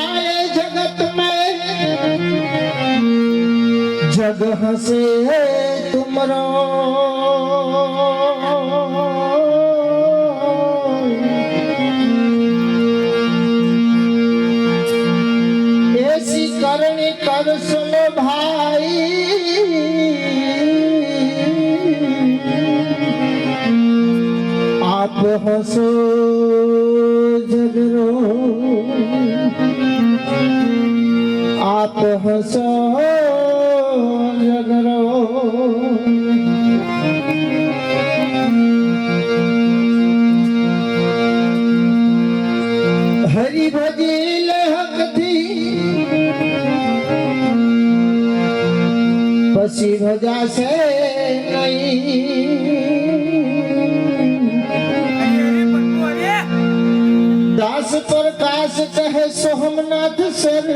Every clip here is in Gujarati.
आए जगत में जग हंसे तुमरो ऐसी करनी कर सुनो भाई आप हंसो પછી ભજાશે નહીં. દાસ પ્રકાશ કહે સોમનાથ સર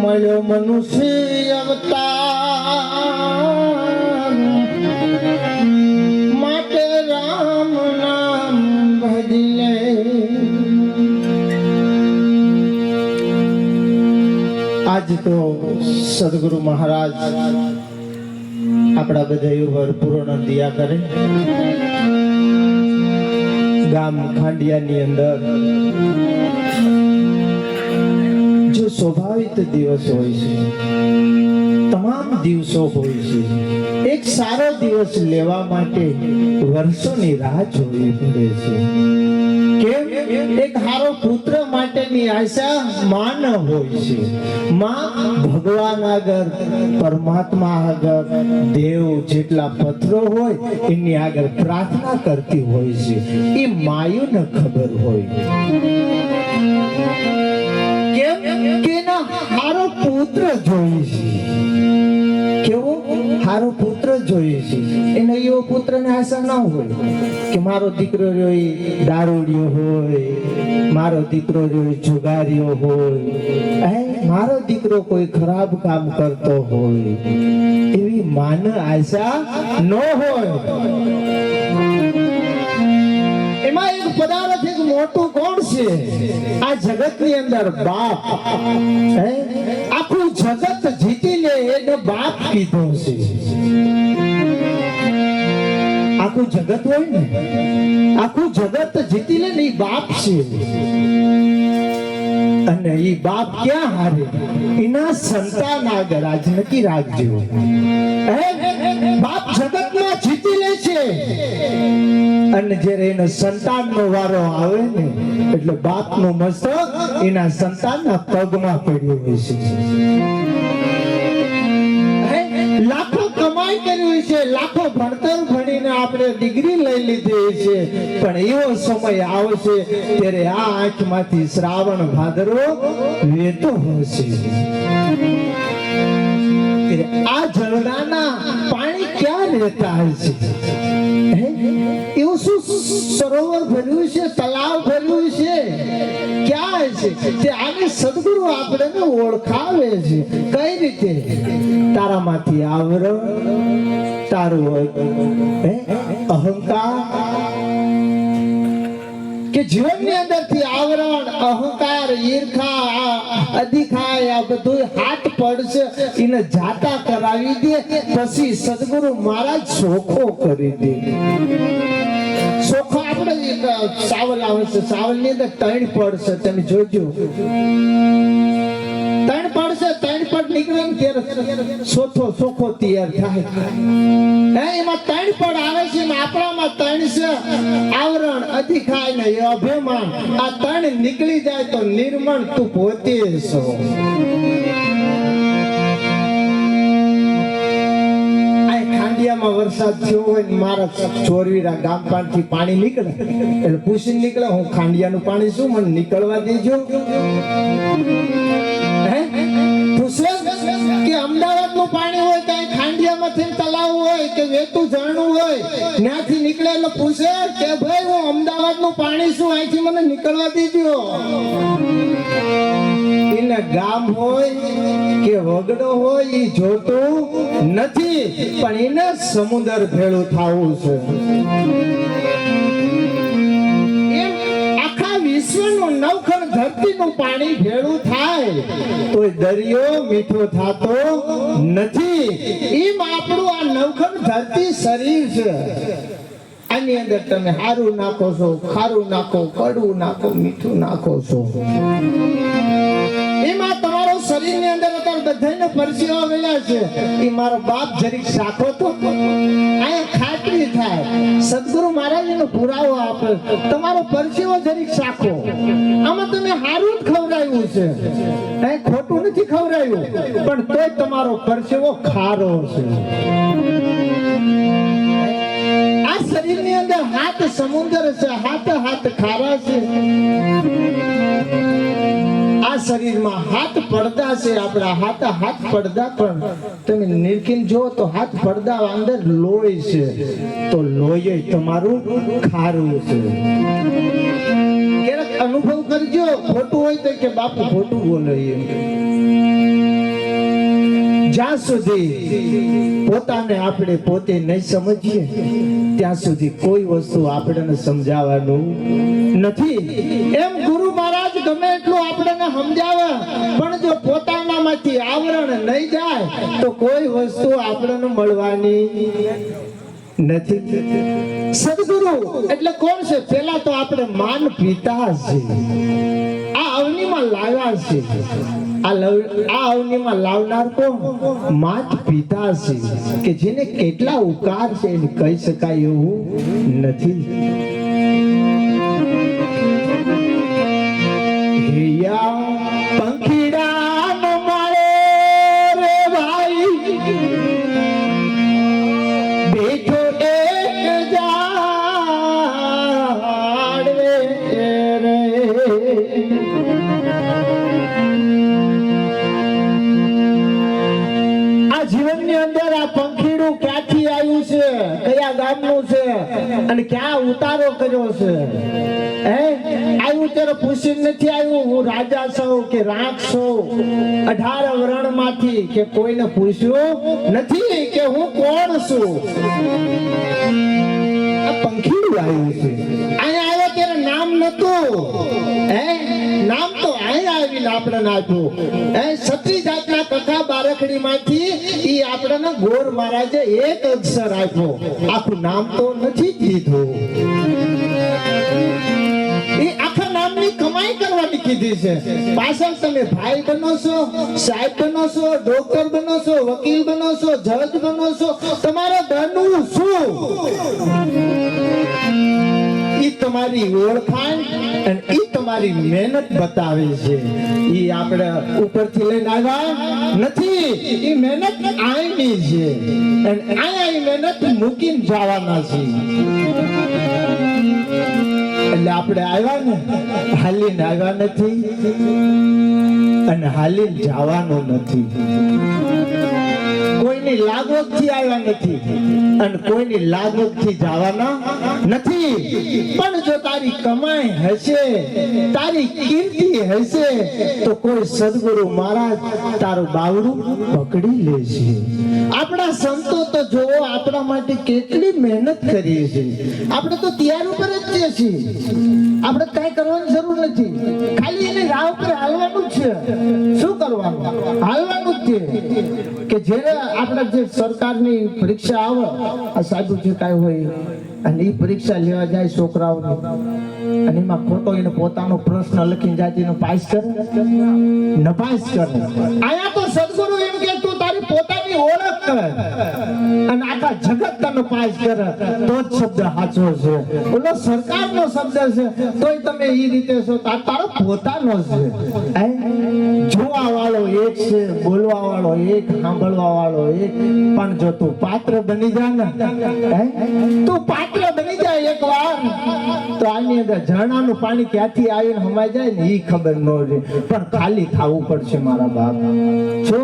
મળ્યો મનુષ્ય અવતાર આજ તો સદગુરુ મહારાજ આપણા બધા ઉપર પૂર્ણ દિયા કરે. ગામ ખાંડિયાની અંદર જો સ્વાભાવિક દિવસ હોય છે, તમામ દિવસો હોય છે, એક સારો દિવસ લેવા માટે વર્ષોની રાહ જોવી પડે છે. કેમ એક હારો પુત્ર માટેની આશા માં હોય છે. માં ભગવાન આગળ, પરમાત્મા આગળ, દેવ જેટલા પત્રો હોય, એની આગળ પ્રાર્થના કરતી હોય છે. એ માયુને ખબર હોય. કેમ? કે ના હારો પુત્ર જોઈએ છે. કેવો? હારો પુત્ર જોઈએ છે. એને એવો પુત્રને આશા ના હોય કે મારો દીકરો રહ્યો દારૂડિયો હોય, મારો દીકરો રહ્યો જુગારીઓ હોય. હે, મારો દીકરો કોઈ ખરાબ કામ કરતો હોય, એવી માન આશા ન હોય. એમાં એક પદાર્થ, એક મોટું કોણ છે? આ જગતની અંદર બાપ. હે આખું જગત જીતી લે બાપ કીધો છે. આખું જગત હોય ને, આખું જગત જીતી લે ને બાપ છે. અને એ બાપ ક્યાં હારે? એના સંતાન આગળ આજ નક્કી રાખજો. બાપ જગતમાં જીતી લે છે. અને જ્યારે એનો સંતાનનો વારો આવે ને, એટલે બાપનું મસ્તક એના સંતાનના પગમાં પડ્યું હોય છે. હોય છે, લાખો ભણતર ભણીને આપણે ડિગ્રી લઈ લીધી છે. પણ એવો સમય આવશે ત્યારે આ આંખમાંથી શ્રાવણ ભાદરો વેતો હશે. આ ઝરણાના પાણી ક્યાં રહેતા હશે? એવું શું સરોવર ભર્યું છે તલાવ ભર્યું છે? ક્યાં છે તે આને સદગુરુ આપણને ઓળખાવે છે. કઈ રીતે? તારામાંથી આવરણ, તારું અહંકાર? કે જીવનની અંદરથી આવરણ, અહંકાર, ઈર્ખા અધિકાય આ બધું હાથ પડશે, એને જાતા કરાવી દે, પછી સદગુરુ મહારાજ ચોખ્ખો કરી દે. આપણે સાવલ આવે છે. સાવલની અંદર ત્રણ પડશે તમે જોજો. ત્રણ પડશે ત્રણ પડ નીકળે ત્યારે ચોથો સોખો તૈયાર થાય. હે, એમાં ત્રણ પડ આવે છે ને આપણામાં ત્રણ છે. આવરણ અધિખાય ને અભિમાન. આ ત્રણ નીકળી જાય તો નિર્મળ તું પોતે છો. ખાંડિયામાં વરસાદ થયો હોય ને મારા ચોરવીરા ગામ પાનથી પાણી નીકળે. એટલે પૂછીને નીકળે, હું ખાંડિયાનું પાણી શું? મને નીકળવા દેજો. પૂછે? કે અમદાવાદનું પાણી હોય અહીં ખાંડિયામાંથી તલાવ હોય, કે વેતું ઝરણું હોય, ત્યાંથી નીકળે એટલે પૂછે કે, ભાઈ, હું અમદાવાદનું પાણી શું? અહીંથી મને નીકળવા દેજો. ગામ હોય કે વગડો હોય એ જોતું નથી, પણ એને સમુદ્ર ભેળું થવું છે. આખા વિશ્વનું નવખણ ધરતીનું પાણી ભેળું થાય તો દરિયો મીઠો થતો નથી. એમ આપણું આ નવખણ ધરતી શરીર છે. આની અંદર તમે સારું નાખો છો, ખારું નાખો, કડવું નાખો, મીઠું નાખો છો. શરીરની અંદર અત્યારે બધાને પરસીઓ આવેલા છે. એ મારો બાપ જરી શાખો તો અહીંયા ખાતરી થાય. સદગુરુ મહારાજનો પુરાવો આપે. તમારો પરસીઓ જરીક શાખો. આમાં તમે હારું જ ખવડાવ્યું છે. અહીં ખોટું નથી ખવડાવ્યું. પણ તોય તમારો પરસેવો ખારો છે. આ શરીરની અંદર હાથ સમુદ્ર છે. હાથ હાથ ખારા છે. આ શરીરમાં હાથ પડદા છે, આપણા હાથ હાથ પડદા પણ. તમે નિર્કિન જો તો હાથ પડદા અંદર લોહી છે. તો લોહી તમારું ખારું છે. ક્યારેક અનુભવ કરજો, ખોટું હોય તો કે બાપુ ખોટું બોલે. જ્યાં સુધી પોતાને આપણે પોતે નહીં સમજીએ, ત્યાં સુધી કોઈ વસ્તુ આપણને સમજાવવાનું નથી. એમ ગુરુ મહારાજ ગમે એટલું આપણને સમજાવે, પણ જો પોતાનામાંથી આવરણ નહીં જાય, તો કોઈ વસ્તુ આપણને મળવાની નથી. સદગુરુ, એટલે કોણ છે? પેલા તો આપણે માન પિતા છે આ અવનીમાં લાવ્યા છે આ લવ- આ અવનીમાં લાવનાર કોણ? માત પિતા કે જેને કેટલા ઉકાર છે કહી શકાય એવું નથી. હિયા પંખીડાનો માળો અને ક્યાં ઉતારો કર્યો છે? હે? આવ્યું ત્યારે પૂછીને નથી આવ્યું, હું રાજા છું કે રાખ છું? અઢાર વર્ણમાંથી કે કોઈને પૂછ્યું નથી કે હું કોણ છું? પંખીડું આવ્યું છે. અહીંયા આખું નામની કમાઈ કરવાની કીધી છે. પાછળ તમે ભાઈ બનો છો, સાહેબ બનો છો, ડોક્ટર બનો છો, વકીલ બનો છો, જજ બનો છો, તમારા બનવું શું ઈ તમારી ઓળખાણ અને ઈ તમારી મહેનત બતાવે છે. ઈ આપણે ઉપરથી લઈને આવ્યા નથી. ઈ મહેનત આઈની છે. અને આયા ઈ મહેનત મૂકીને જવાના છે. એટલે આપણે આવ્યા ને, હાલીને આવ્યા નથી અને હાલીને જવાનું નથી. કોઈની લાગવગથી આવ્યા નથી અને કોઈની લાગવગથી જવાના નથી. પણ જો તારી કમાઈ હશે, તારી કીર્તિ હશે, તો કોઈ સદગુરુ મહારાજ તારું બાવડું પકડી લેશે. આપણા સંતો તો જોવો, આપણા માટે કેટલી મહેનત કરીએ છીએ. આપણે તો તૈયાર ઉપર જ છીએ આપણે કઈ કરવાની જરૂર નથી. ખાલી એને રાહ ઉપર હાલવાનું છે. શું કરવાનું? હાલવાનું જ છે કે જેને આપણે જે સરકારની પરીક્ષા આવે, આ સાધુ જે હોય, અને એ પરીક્ષા લેવા જાય છોકરાઓને. અને એમાં ખોટો એને પોતાનો પ્રશ્ન લખીને જાય એનો પાસ કરે નપાસ કરે. આયા તો સદગુરુ એમ કે, તું તારી પોતાની ઓળખ કર. અને આખા જગત તને પાસ કરે. તો જ શબ્દ સાચો છે. ઓલો સરકારનો શબ્દ છે. તોય તમે એ રીતે છો. તારો પોતાનો છે? જોવા વાળો એક છે બોલવા વાળો એક સાંભળવા વાળો એક. પણ જો તું પાત્ર બની જા ને તું પાત્ર બની જાય એક વાર. તો આની અંદર ઝરણાનું પાણી ક્યાંથી આવીને હમાઈ જાય ને એ ખબર ન રહે. પણ ખાલી થવું પડશે મારા બાપ. જો,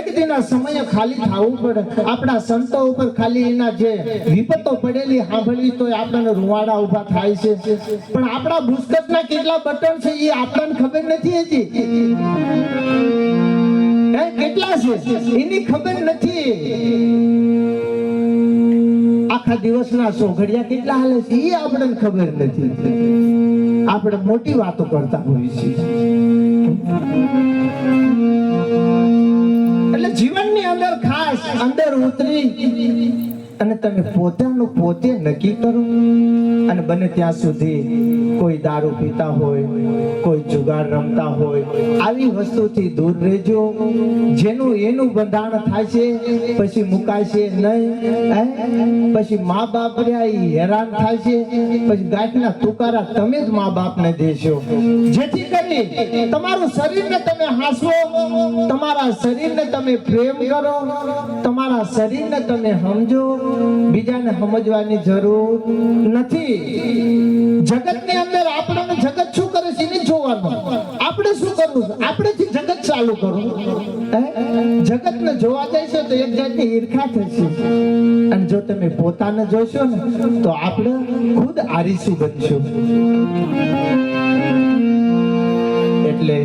એક દિના સમયે ખાલી થવું પડે. આપણા સંતો ઉપર ખાલી એના જે વિપતો પડેલી સાંભળવી તો આપણને રૂવાડા ઊભા થાય છે. પણ આપણા ભૂસ્કટના કેટલા બટન છે એ આપણને ખબર નથી હતી. કેટલા છે? એની ખબર નથી. આખા દિવસના સોઘડિયા કેટલા હાલે છે? એ આપણને ખબર નથી. આપણે મોટી વાતો કરતા હોઈએ છીએ. એટલે જીવનની અંદર ખાસ અંદર ઉતરી અને તમે પોતાનું પોતે નક્કી કરો. અને બને ત્યાં સુધી કોઈ દારૂ પીતા હોય, કોઈ જુગાર રમતા હોય, આવી વસ્તુથી દૂર રહેજો. જેનું એનું બંધાણ થાય છે, પછી મુકાય છે નહીં પછી મા બાપ રહ્યા એ હેરાન થાય છે, પછી ગાંઠના તુકારા તમે જ મા બાપને દેશો. જેથી કરી તમારું શરીરને તમે હાંસવો, તમારા શરીરને તમે પ્રેમ કરો, તમારા શરીરને તમે સમજો બીજાને સમજવાની જરૂર નથી. જગતની અંદર આપણને જગત શું કરે છે એને જોવાનું. આપણે શું કરવું છે? જગત ચાલુ કરવું. જગતને જોવા જઈશો તો એક જાતની ઈર્ખા થશે અને જો તમે પોતાને જોશો ને, તો આપણે ખુદ આરીસું બનશું. એટલે